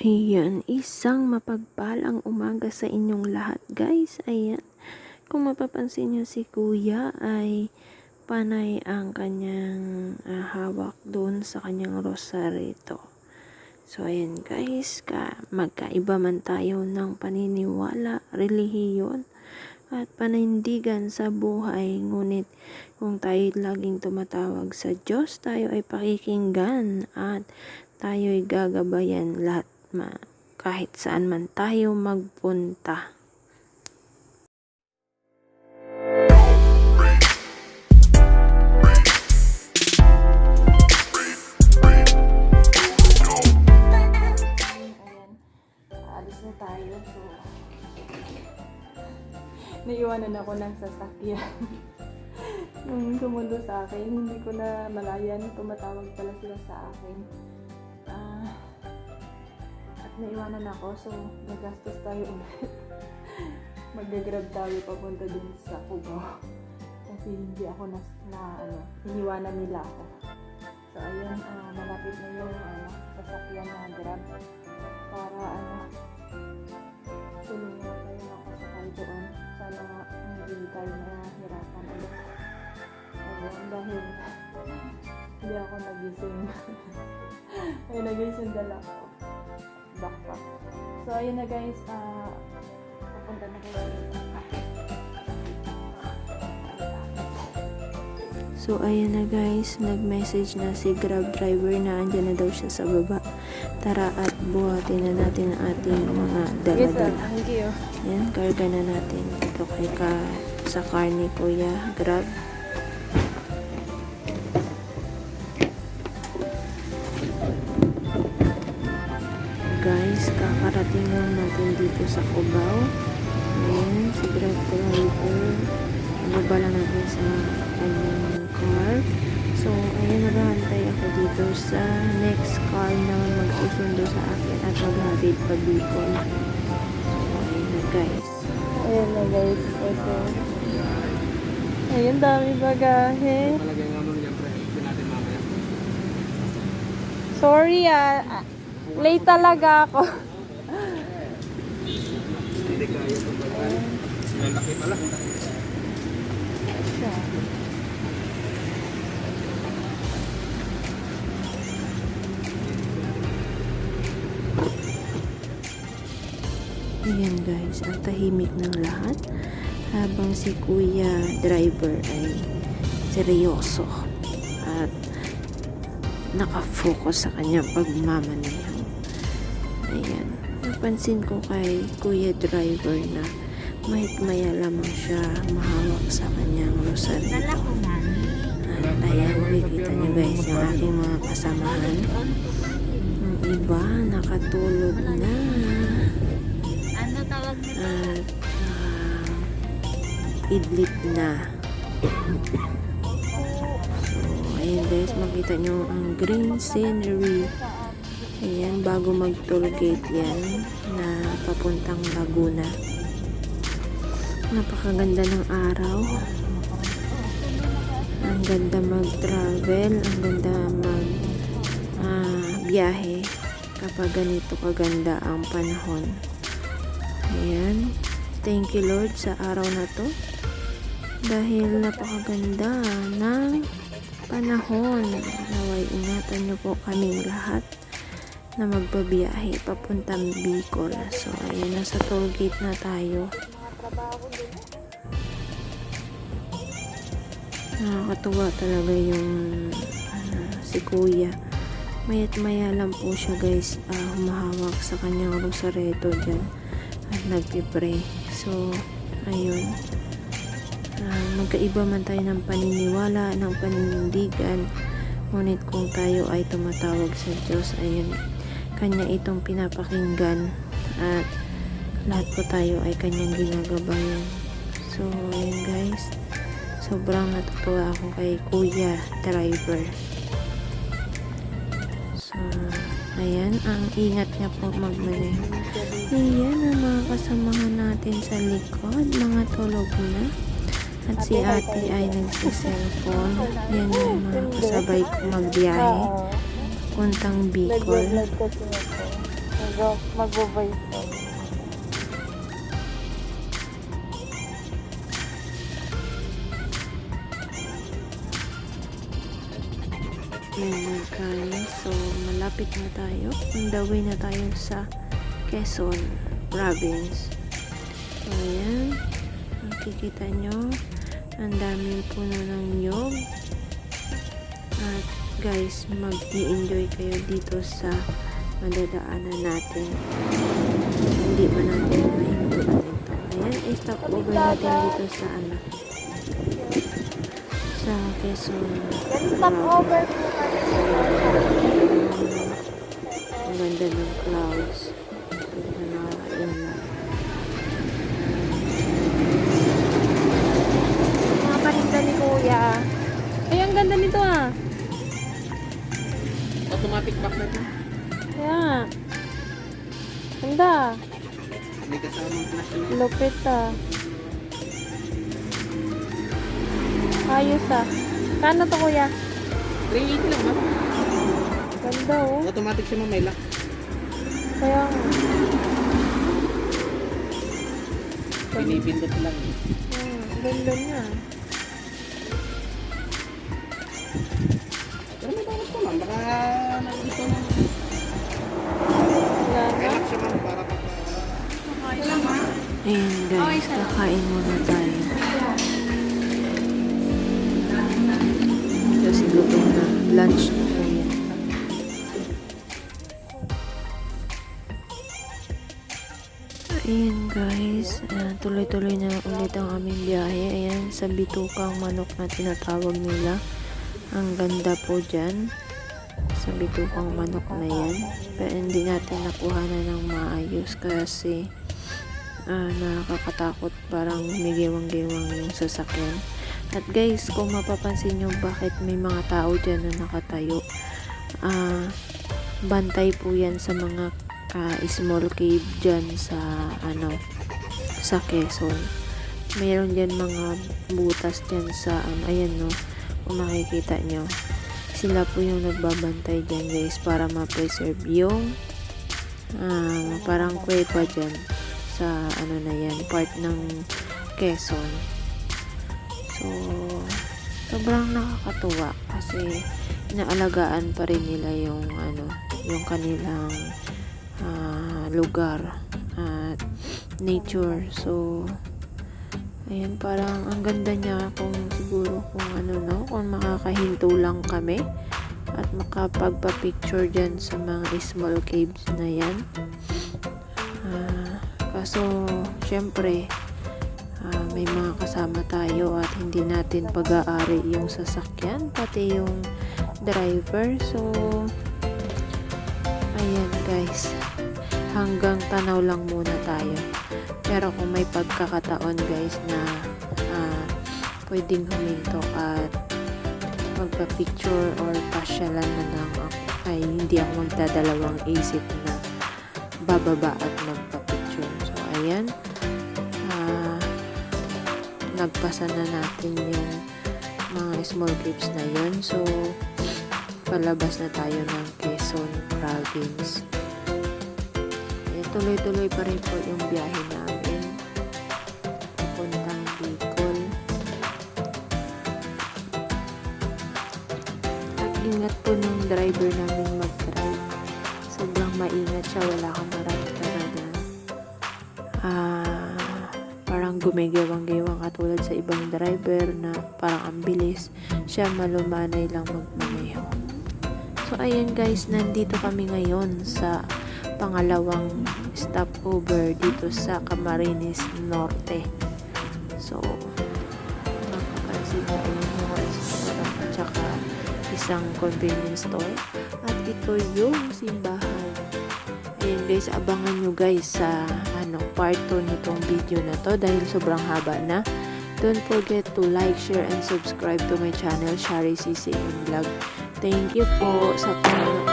Ayan, isang mapagpalang umaga sa inyong lahat guys. Ayan, kung mapapansin nyo si kuya ay panay ang kanyang ah, hawak doon sa kanyang rosarito. So ayan guys, ka, magkaiba man tayo ng paniniwala, relihiyon at panindigan sa buhay. Ngunit kung tayo laging tumatawag sa Diyos, tayo ay pakikinggan at tayo'y gagabayan lahat ma kahit saan man tayo magpunta. Tayo. So, naiwanan ako ng sasakyan. Nung sumundo sa akin, hindi ko na malayan. Tumatawag pala sila sa akin. At naiwanan ako, so nagastos tayo ulit. Mag-grab tayo papunta dun sa Cubao. Kasi hindi ako na, na ano, iniwanan nila ako. So, ayun, ah, malapit na yung ano, sasakyan na grab para ano, tulungan tayo makasakay doon. Sana hindi tayo nahihirapan ulit. Ayun, dahil hindi ako nagising. Ay, nagising dala. So, ayun na guys, ah, papunta na kayo dito. So ayan na guys, nag-message na si Grab driver na andyan na daw siya sa baba. Tara at buhatin na natin ang ating mga dala-dala. Thank you. Ayan, karga na natin dito kay ka sa car ni Kuya Grab. Kakarating lang natin dito sa Cubao. Ayan, si Grab driver. Ibaba lang natin sa kanyang car. So, ayan, naghahantay ako dito sa next car na magsusundo sa akin at maghatid pa dito. So, ayan na guys. Ayan na guys. Ito. Ayun, dami bagahe. Sorry ah. Ah, Late talaga ako. Hindi kaya ito ba? Laki pala. Ayan guys, ang tahimik ng lahat habang si kuya driver ay seryoso at nakafocus sa kanyang pagmamaneho. Ayan, napansin ko kay kuya driver na mahit maya lamang siya mahawak sa kanyang rosary. At ayan, makikita niyo guys yung aking mga kasamahan. Yung iba nakatulog na Ano at ah, idlit na. So, ayan guys, makita nyo ang green scenery. Ayan, bago mag toll gate yan na papuntang Laguna. Napakaganda ng araw. Ang ganda mag-travel, ang ganda mag ah, biyahe kapag ganito kaganda ang panahon. Ayan. Thank you Lord sa araw na to. Dahil napakaganda ng panahon. Naway ingatan niyo po kaming lahat na magbabiyahe papuntang Bicol. So, ayun, nasa toll gate na tayo. Nakakatuwa talaga yung ano, si Kuya. Mayat maya lang po siya guys ah, humahawak sa kanyang rosareto dyan at nagpipray. So, ayun. Ah, magkaiba man tayo ng paniniwala, ng paninindigan. Ngunit kung tayo ay tumatawag sa Diyos, ayun, Kanya itong pinapakinggan at lahat po tayo ay Kanyang ginagabayan. So, ayun guys. Sobrang natutuwa ako kay Kuya Driver. So, ayan, ang ingat niya po magmaneho. Ayan ang mga kasamahan natin sa likod, mga tulog na. At si ate ay nagsiselfone. Yan yung mga kasabay ko magbiyahe. Puntang Bicol. Nagbablog na guys. So, malapit na tayo. On the way na tayo sa Quezon Province. So, ayan. Nakikita nyo. Ang daming puno ng nyog. At guys, mag-enjoy kayo dito sa madadaanan natin. Hindi pa natin mahintuan ito. Ayan, i-stop over natin dito sa ano sa Quezon Stop over po kami. ang ganda ng clouds. Ganda na yun na. Mga paninda ni Kuya. Ay, ang ganda nito ah. Automatic backlight na. Kaya nga. Ganda. May kasamang flash na. Lupit ah. Ayos ah. Kano to Kuya? 380 lang ba? Ganda oh. Automatic siya may lock. Kaya nga. Pinipindot lang. Hmm, ganda niya. Pero may bawas pa man. Baka nandito na. Wala na. lock siya man para pag... Ayan guys, kakain muna tayo. Ayan guys, tuloy-tuloy na ulit ang aming biyahe. Ayan, sa bitukang manok na tinatawag nila. Ang ganda po dyan. Sa bitukang manok na yan. Pero hindi natin nakuha na ng maayos kasi ah, nakakatakot parang may gewang-gewang yung sasakyan. At guys, kung mapapansin nyo bakit may mga tao dyan na nakatayo, ah, bantay po yan sa mga ah, small cave dyan sa ano sa Quezon. Meron dyan mga butas dyan sa ano, ayan no, kung makikita nyo. Sila po yung nagbabantay dyan guys para ma-preserve yung ah, parang kuweba dyan sa ano na yan, part ng Quezon. So, sobrang nakakatuwa kasi inaalagaan pa rin nila yung ano, yung kanilang ah, lugar at nature. So, ayan, parang ang ganda niya kung siguro kung ano no, kung makakahinto lang kami at makapagpa-picture dyan sa mga small caves na yan. Ah, kaso, syempre, ah, may mga kasama tayo at hindi natin pag-aari yung sasakyan, pati yung driver. So, ayan guys, hanggang tanaw lang muna tayo. Pero kung may pagkakataon guys na ah, pwedeng huminto at magpa-picture or pasyalan na lang ako, ay hindi ako magdadalawang isip na bababa at magpa-picture. So, ayan. Ah, nagpasa na natin yung mga small clips na yun. So, palabas na tayo ng Quezon Province. Tuloy-tuloy pa rin po yung biyahe namin. Papuntang Bicol. At ingat po ng driver namin mag-drive. Sobrang maingat siya. Wala kang marami Ah, parang gumigewang-gewang katulad sa ibang driver na parang ang bilis. Siya malumanay lang magmaneho. So, ayan guys, nandito kami ngayon sa pangalawang stopover dito sa Camarines Norte. So, makapansin na yung mga restaurant at saka isang convenience store. At ito yung simbahan. Ayan guys, abangan nyo guys sa ano, part 2 nitong video na to dahil sobrang haba na. Don't forget to like, share, and subscribe to my channel, Shari CCN Vlog. Thank you po sa panonood